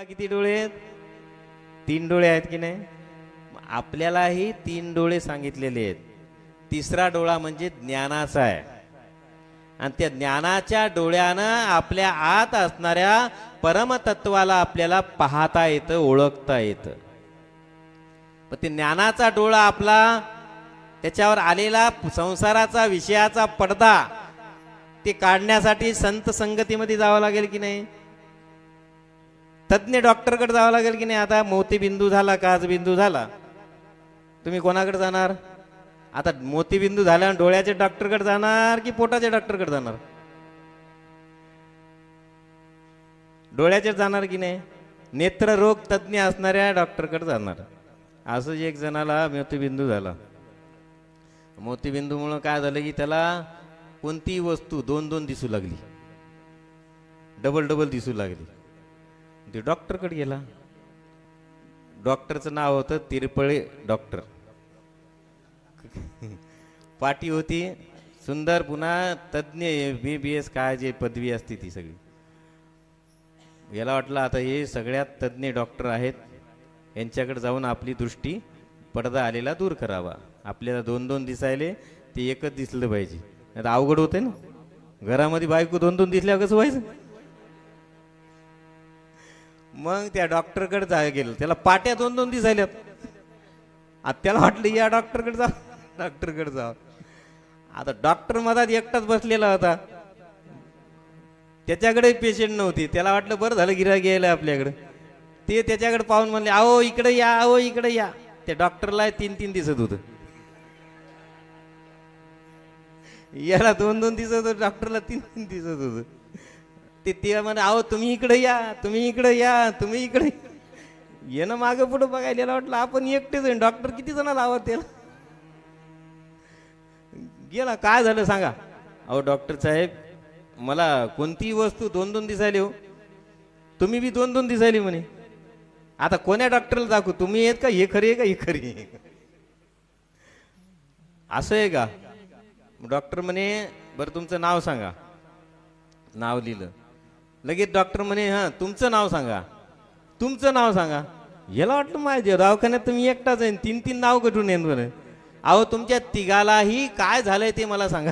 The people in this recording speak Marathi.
मला किती डोळे आहेत? तीन डोळे आहेत की नाही? आपल्यालाही तीन डोळे सांगितलेले आहेत. तिसरा डोळा म्हणजे ज्ञानाचा आहे. आणि त्या ज्ञानाच्या डोळ्यानं आपल्या आत असणाऱ्या परमतत्वाला आपल्याला पाहता येतं ओळखता येतं. पण ते ज्ञानाचा डोळा आपला त्याच्यावर आलेला संसाराचा विषयाचा पडदा ते काढण्यासाठी संत संगतीमध्ये जावं लागेल की नाही? तज्ज्ञ डॉक्टरकडे जावं लागेल की नाही? आता मोतीबिंदू झाला काच बिंदू झाला. तुम्ही कोणाकडे जाणार? आता मोतीबिंदू झाल्यावर डोळ्याच्या डॉक्टरकडे जाणार की पोटाच्या डॉक्टरकडे जाणार? डोळ्याचे जाणार की नाही? नेत्ररोग तज्ज्ञ असणाऱ्या डॉक्टरकडे जाणार. असं एक जणाला मोतीबिंदू झाला. मोतीबिंदूमुळं काय झालं की त्याला कोणतीही वस्तू दोन दोन दिसू लागली. डबल डबल दिसू लागली. ते डॉक्टरकडे गेला. डॉक्टरचं नाव होतं तिरपळे डॉक्टर. पाटी होती सुंदर पुन्हा तज्ज्ञ बी बी एस काय जे पदवी असते ती सगळी. याला वाटलं आता हे सगळ्यात तज्ज्ञ डॉक्टर आहेत. यांच्याकडे जाऊन आपली दृष्टी पडदा आलेला दूर करावा. आपल्याला दोन दोन दिसायले ते एकच दिसलं पाहिजे. नाही तर अवघड होते ना. घरामध्ये बायको दोन दोन दिसल्यावर कसं व्हायचं? मग त्या डॉक्टरकडे जा गेलं. त्याला पाट्या दोन दोन दिसायल्यात. आता त्याला वाटलं या डॉक्टरकडे जा डॉक्टरकडे जा. आता डॉक्टर मधात एकटाच बसलेला होता. त्याच्याकडे पेशंट नव्हती. त्याला वाटलं बरं झालं गिरा गेलं आपल्याकडे. ते त्याच्याकडे पाहून म्हणले अहो इकडे या अहो इकडे या. त्या डॉक्टरला तीन तीन दिसत होतं. याला दोन दोन दिसत होतं डॉक्टरला तीन तीन दिसत होतं. ते ते म्हणे अहो तुम्ही इकडे या तुम्ही इकडे या तुम्ही इकडे येणं मागं पुढं बघायला वाटलं आपण एकटेच आहे डॉक्टर किती जण लावत त्याला गेला काय झालं सांगा. अहो डॉक्टर साहेब मला कोणतीही वस्तू दोन दोन दिसायली हो तुम्ही बी दोन दोन दिसायली म्हणे. आता कोण्या डॉक्टरला दाखवू? तुम्ही येत का? हे खरी आहे का? हे खरी आहे असं आहे का? डॉक्टर म्हणे बरं तुमचं नाव सांगा. नाव लिहिलं. लगेच डॉक्टर म्हणे हां तुमचं नाव सांगा. तुमचं नाव सांगा. याला वाटलं माहिती दवाखान्यात तुम्ही एकटाच आहे तीन तीन नाव कठून येईन बरं. अहो तुमच्या तिघालाही काय झालंय ते मला सांगा.